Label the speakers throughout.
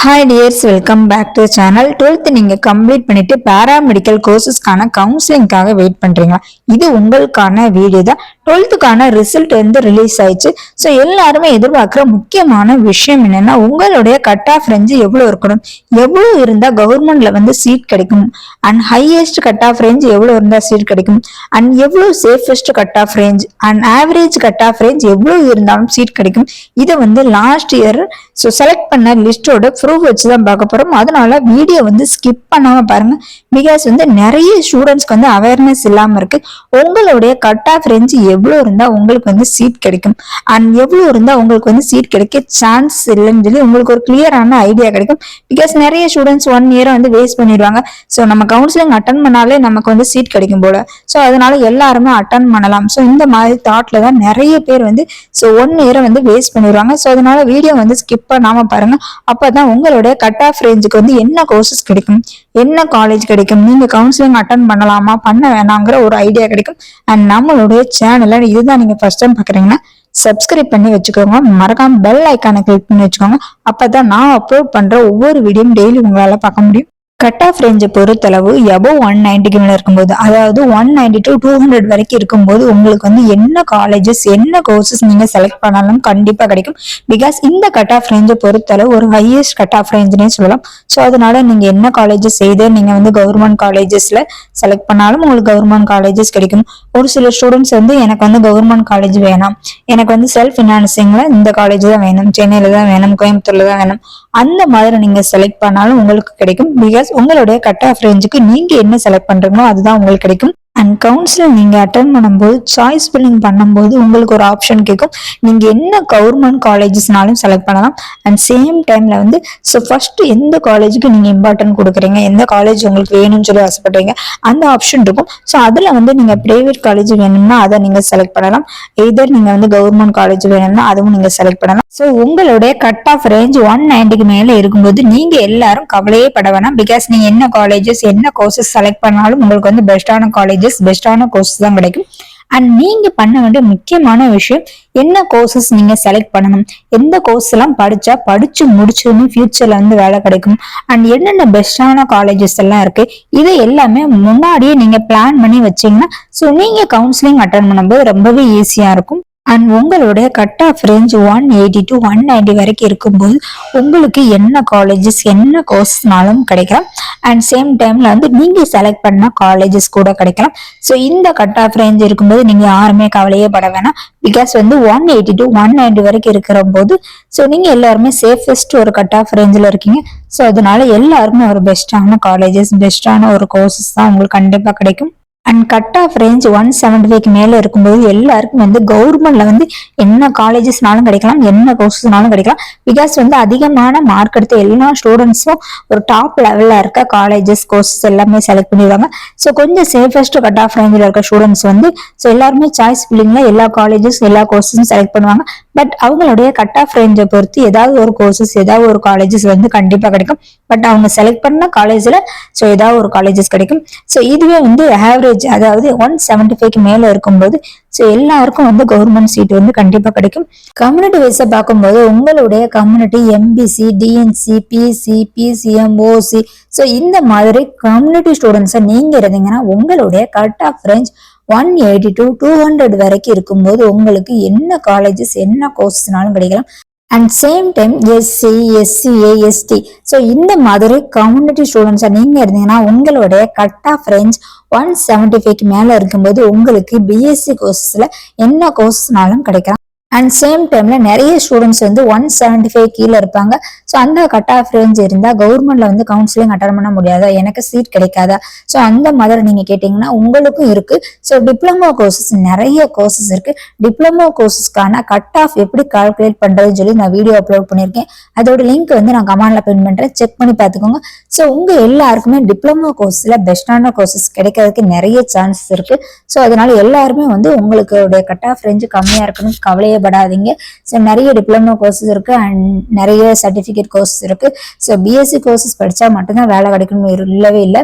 Speaker 1: Hi dears welcome back to channel twelfth நீங்கள் complete பண்ணிட்டு paramedical கோர்சஸ்க்கான கவுன்சிலிங்காக வெயிட் பண்ணுறீங்களா இது உங்களுக்கான வீடியோ தான். டுவெல்த்துக்கான ரிசல்ட் வந்து ரிலீஸ் ஆயிடுச்சு. ஸோ எல்லாருமே எதிர்பார்க்குற முக்கியமான விஷயம் என்னன்னா உங்களுடைய கட் ஆஃப் ரேஞ்சு எவ்வளோ இருக்கணும்? எவ்வளோ இருந்தால் கவர்மெண்ட்ல வந்து சீட் கிடைக்கும். And highest cut off range எவ்வளோ இருந்தால் சீட் கிடைக்கும்? அண்ட் எவ்வளோ safest cut off range and average cut off range எவ்வளோ இருந்தாலும் சீட் கிடைக்கும்? இதை வந்து லாஸ்ட் இயர் ஸோ செலக்ட் பண்ண லிஸ்டோட ப்ரூஃப் வச்சு தான் பார்க்க போகிறோம் அதனால வீடியோ வந்து ஸ்கிப் பண்ணாமல் பாருங்கள் பிகாஸ் வந்து நிறைய ஸ்டூடெண்ட்ஸ்க்கு வந்து அவேர்னஸ் இல்லாமல் இருக்குது உங்களுடைய கட் ஆஃப் ரேஞ்ச் எவ்வளோ இருந்தால் உங்களுக்கு வந்து சீட் கிடைக்கும். அண்ட் எவ்வளோ இருந்தால் உங்களுக்கு வந்து சீட் கிடைக்க சான்ஸ் இல்லைன்னு சொல்லி உங்களுக்கு ஒரு கிளியரான ஐடியா கிடைக்கும். பிகாஸ் நிறைய ஸ்டூடெண்ட்ஸ் ஒன் இயரை வந்து வேஸ்ட் பண்ணிடுவாங்க. ஸோ நம்ம கவுன்சிலிங் அட்டன் பண்ணாலே நமக்கு வந்து சீட் கிடைக்கும் போல. ஸோ அதனால எல்லாருமே அட்டன் பண்ணலாம். ஸோ இந்த மாதிரி தாட்ல தான் நிறைய பேர் வந்து ஸோ ஒன் இயரை வந்து வேஸ்ட் பண்ணிடுவாங்க. ஸோ அதனால வீடியோ வந்து ஸ்கிப் பண்ணாமல் பாருங்கள் அப்போ தான் உங்களுடைய கட் ஆஃப் ரேஞ்சுக்கு வந்து என்ன கோர்சஸ் கிடைக்கும்? என்ன காலேஜ் கிடைக்கும்? நீங்க கவுன்சிலிங் அட்டன் பண்ணலாமா? பண்ண வேணாங்கிற ஒரு ஐடியா கிடைக்கும். அண்ட் நம்மளுடைய சேனலில் இதுதான் நீங்க ஃபர்ஸ்ட் டைம் பாக்குறீங்கன்னா சப்ஸ்கிரைப் பண்ணி வச்சுக்கோங்க. மறக்காம பெல் ஐக்கானை கிளிக் பண்ணி வச்சுக்கோங்க. அப்பதான் நான் அப்லோட் பண்ற ஒவ்வொரு வீடியோவும் டெய்லி உங்களால பார்க்க முடியும். கட் ஆஃப் ரேஞ்சை பொறுத்தளவு எபோவ் ஒன் நைன்டிக்கு மேலே இருக்கும்போது அதாவது one ninety to two hundred வரைக்கும் இருக்கும்போது உங்களுக்கு வந்து என்ன காலேஜஸ் என்ன கோர்சஸ் நீங்கள் செலக்ட் பண்ணாலும் கண்டிப்பாக கிடைக்கும். பிகாஸ் இந்த கட் ஆஃப் ரேஞ்சை பொறுத்தளவு ஒரு ஹையஸ்ட் கட் ஆஃப் ரேஞ்சுனே சொல்லலாம். ஸோ அதனால நீங்கள் என்ன காலேஜஸ் செய்து நீங்கள் வந்து கவர்மெண்ட் காலேஜஸில் செலக்ட் பண்ணாலும் உங்களுக்கு கவர்மெண்ட் காலேஜஸ் கிடைக்கும். ஒரு சில ஸ்டூடெண்ட்ஸ் வந்து எனக்கு வந்து கவர்மெண்ட் காலேஜ் வேணாம். எனக்கு வந்து செல்ஃப் ஃபினான்சிங்கில் இந்த காலேஜ் தான் வேணும். சென்னையில் தான் வேணும் கோயம்புத்தூரில் தான் வேணும். அந்த மாதிரி நீங்கள் செலக்ட் பண்ணாலும் உங்களுக்கு கிடைக்கும். பிகாஸ் உங்களுடைய கட் ஆஃப் ரேஞ்சுக்கு நீங்க என்ன செலக்ட் பண்றீங்களோ அதுதான் உங்களுக்கு கிடைக்கும். அண்ட் கவுன்சிலிங் நீங்கள் அட்டன் பண்ணும்போது சாய்ஸ் ஃபில்லிங் பண்ணும்போது உங்களுக்கு ஒரு ஆப்ஷன் கேட்கும் நீங்கள் என்ன கவர்மெண்ட் காலேஜஸ்னாலும் செலக்ட் பண்ணலாம். அண்ட் சேம் டைமில் வந்து ஸோ ஃபஸ்ட்டு எந்த காலேஜுக்கு நீங்கள் இம்பார்ட்டன்ட் கொடுக்குறீங்க? எந்த காலேஜ் உங்களுக்கு வேணும்னு சொல்லி ஆசைப்படுறீங்க? அந்த ஆப்ஷன் இருக்கும். ஸோ அதில் வந்து நீங்கள் பிரைவேட் காலேஜ் வேணும்னா அதை நீங்கள் செலக்ட் பண்ணலாம். எதர் நீங்கள் வந்து கவர்மெண்ட் காலேஜ் வேணும்னா அதுவும் நீங்கள் செலக்ட் பண்ணலாம். ஸோ உங்களுடைய கட் ஆஃப் ரேஞ்ச் ஒன் நைன்டிக்கு மேலே இருக்கும்போது நீங்கள் எல்லாரும் கவலையே பட வேணாம். பிகாஸ் நீங்கள் என்ன காலேஜஸ் என்ன கோர்சஸ் செலக்ட் பண்ணாலும் உங்களுக்கு வந்து பெஸ்டான காலேஜஸ் பெஸ்டான கோர்ஸ் தான் கிடைக்கும். அண்ட் நீங்க பண்ண வேண்டிய முக்கியமான விஷயம் என்ன கோர்சஸ் நீங்க செலக்ட் பண்ணணும்? எந்த கோர்ஸ் எல்லாம் படிச்சா படிச்சு முடிச்சதுன்னு ஃபியூச்சர்ல வந்து வேலை கிடைக்கும். அண்ட் என்னென்ன பெஸ்டான காலேஜஸ் எல்லாம் இருக்கு இது எல்லாமே முன்னாடியே நீங்க பிளான் பண்ணி வச்சீங்கன்னா ஸோ நீங்க கவுன்சிலிங் அட்டன் பண்ணும்போது ரொம்பவே ஈஸியா இருக்கும். அண்ட் உங்களுடைய cut off range one eighty to one ninety வரைக்கும் இருக்கும்போது உங்களுக்கு என்ன காலேஜஸ் என்ன கோர்ஸ்னாலும் கிடைக்கலாம். அண்ட் சேம் டைம்ல வந்து நீங்க செலக்ட் பண்ண காலேஜஸ் கூட கிடைக்கலாம். ஸோ இந்த கட் ஆஃப் ரேஞ்ச் இருக்கும்போது நீங்க யாருமே கவலையே பட வேணாம். பிகாஸ் வந்து one eighty to one ninety வரைக்கும் இருக்கிற போது ஸோ நீங்க எல்லாருமே சேஃபஸ்ட் ஒரு கட் ஆஃப் ரேஞ்சில் இருக்கீங்க. ஸோ அதனால எல்லாருமே ஒரு பெஸ்டான காலேஜஸ் பெஸ்டான ஒரு கோர்சஸ் தான் உங்களுக்கு கண்டிப்பாக கிடைக்கும். And cut off range one seventy ஃபைவ்க்கு மேலே இருக்கும்போது எல்லாருக்கும் வந்து கவர்மெண்ட்ல வந்து என்ன காலேஜஸ்னாலும் கிடைக்கலாம் என்ன கோர்சஸ்னாலும் கிடைக்கலாம். பிகாஸ் வந்து அதிகமான மார்க் எடுத்த எல்லா ஸ்டூடெண்ட்ஸும் ஒரு டாப் லெவலில் இருக்க காலேஜஸ் கோர்சஸ் எல்லாமே செலக்ட் பண்ணிடுவாங்க. ஸோ கொஞ்சம் சேஃபஸ்ட் கட் ஆஃப் ரேஞ்சில் இருக்க ஸ்டூடெண்ட்ஸ் வந்து ஸோ எல்லாருமே சாய்ஸ் பில்லிங்கில் எல்லா காலேஜஸ் எல்லா கோர்சஸும் செலக்ட் பண்ணுவாங்க. பட் அவங்களுடைய கட் ஆஃப் ரேஞ்சை பொறுத்து ஏதாவது ஒரு கோர்சஸ் ஏதாவது ஒரு காலேஜஸ் வந்து கண்டிப்பாக கிடைக்கும். பட் அவங்க செலக்ட் பண்ண காலேஜில் ஸோ ஏதாவது ஒரு காலேஜஸ் கிடைக்கும். ஸோ இதுவே வந்து ஆவரேஜ் அதாவது ஒன் செவன்டி ஃபைவ்க்கு மேலே இருக்கும்போது ஸோ எல்லாருக்கும் வந்து கவர்மெண்ட் சீட் வந்து கண்டிப்பாக கிடைக்கும். கம்யூனிட்டி வைஸை பார்க்கும்போது உங்களுடைய community MBC DNC BC BCM OC so இந்த மாதிரி கம்யூனிட்டி ஸ்டூடெண்ட்ஸை நீங்கள் இருந்தீங்கன்னா உங்களுடைய cut off range one eighty to two hundred வரைக்கும் இருக்கும்போது உங்களுக்கு என்ன காலேஜஸ் என்ன கோர்ஸ்னாலும் கிடைக்கலாம். And same time SC SCA ST so இந்த மாதிரி கம்யூனிட்டி ஸ்டூடெண்ட்ஸாக நீங்கள் இருந்தீங்கன்னா உங்களுடைய cut off range one seventy ஃபைவ்க்கு மேலே இருக்கும்போது உங்களுக்கு பிஎஸ்சி கோர்ஸில் என்ன கோர்ஸ்னாலும் கிடைக்கலாம். அண்ட் சேம் டைம்ல நிறைய ஸ்டூடெண்ட்ஸ் வந்து ஒன் செவன்டி ஃபைவ் கீழே இருப்பாங்க. ஸோ அந்த கட் ஆஃப் ரேஞ்ச் இருந்தால் கவர்மெண்ட்ல வந்து கவுன்சிலிங் அட்டன் பண்ண முடியாதா? எனக்கு சீட் கிடைக்காதா? ஸோ அந்த மாதிரி நீங்க கேட்டீங்கன்னா உங்களுக்கும் இருக்கு. ஸோ டிப்ளமோ கோர்சஸ் நிறைய கோர்சஸ் இருக்கு. டிப்ளமோ கோர்சஸ்க்கான கட் ஆஃப் எப்படி கால்குலேட் பண்றதுன்னு சொல்லி நான் வீடியோ அப்லோட் பண்ணியிருக்கேன். அதோட லிங்க் வந்து நான் கமெண்ட்ல பின் பண்றேன். செக் பண்ணி பார்த்துக்கோங்க. ஸோ உங்க எல்லாருக்குமே டிப்ளமோ கோர்ஸ்ல பெஸ்டான கோர்சஸ் கிடைக்கிறதுக்கு நிறைய சான்சஸ் இருக்கு. ஸோ அதனால எல்லாருமே வந்து உங்களுக்கு கட் ஆஃப் ரேஞ்சு கம்மியா இருக்கணும் கவலையே படாதீங்க ஸோ நிறைய டிப்ளமோ கோர்சஸ் இருக்கு அண்ட் நிறைய சர்டிஃபிகேட் கோர்சஸ் இருக்கு. ஸோ பிஎஸ்சி கோர்சஸ் படிச்சா மட்டும்தான் வேலை கிடைக்கணும்னு இல்லவே இல்லை.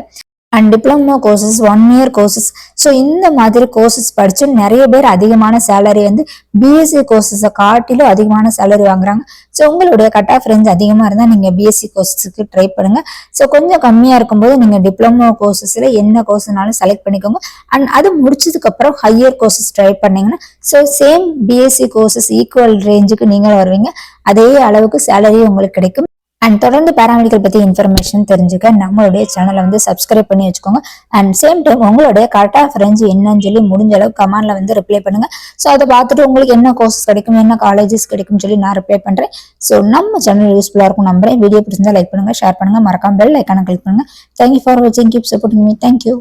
Speaker 1: And diploma courses one year courses so இந்த மாதிரி கோர்சஸ் படித்து நிறைய பேர் அதிகமான சேலரி வந்து பிஎஸ்சி கோர்சஸை காட்டிலும் அதிகமான சேலரி வாங்குறாங்க. ஸோ உங்களுடைய கட் ஆஃப் ரேஞ்ச் அதிகமாக இருந்தால் நீங்கள் பிஎஸ்சி கோர்சஸ்க்கு ட்ரை பண்ணுங்க. ஸோ கொஞ்சம் கம்மியாக இருக்கும்போது நீங்கள் டிப்ளமோ கோர்சஸில் என்ன கோர்ஸ்னாலும் செலக்ட் பண்ணிக்கோங்க. அண்ட் அது முடிச்சதுக்கப்புறம் ஹையர் கோர்சஸ் ட்ரை பண்ணீங்கன்னா so same BSc courses equal ரேஞ்சுக்கு நீங்களும் வருவீங்க. அதே அளவுக்கு சேலரி உங்களுக்கு கிடைக்கும். அண்ட் தொடர்ந்து பேராமெடிக்கல் பற்றி இன்ஃபர்மேஷன் தெரிஞ்சுக்க நம்மளுடைய சேனலை வந்து சப்ஸ்கிரைப் பண்ணி வச்சுக்கோங்க. அண்ட் சேம் டைம் உங்களுடைய கரெக்ட் ஆஃப் ரேஞ்ச் என்னன்னு சொல்லி முடிஞ்ச அளவுக்கு கமெண்ட்ல வந்து ரிப்ளை பண்ணுங்க. ஸோ அதை பார்த்துட்டு உங்களுக்கு என்ன கோர்சஸ் கிடைக்கும் என்ன காலேஜஸ் கிடைக்கும்னு சொல்லி நான் ரிப்ளை பண்ணுறேன் ஸோ நம்ம சேனல் யூஸ்ஃபுல்லாக இருக்கும் நம்புறேன். வீடியோ பிடிச்சிருந்தா லைக் பண்ணுங்க ஷேர் பண்ணுங்க. மறக்காம பெல் ஐக்கான கிளிக் பண்ணுங்க. தேங்க்யூ ஃபார் வாட்சிங் keep supporting me thank you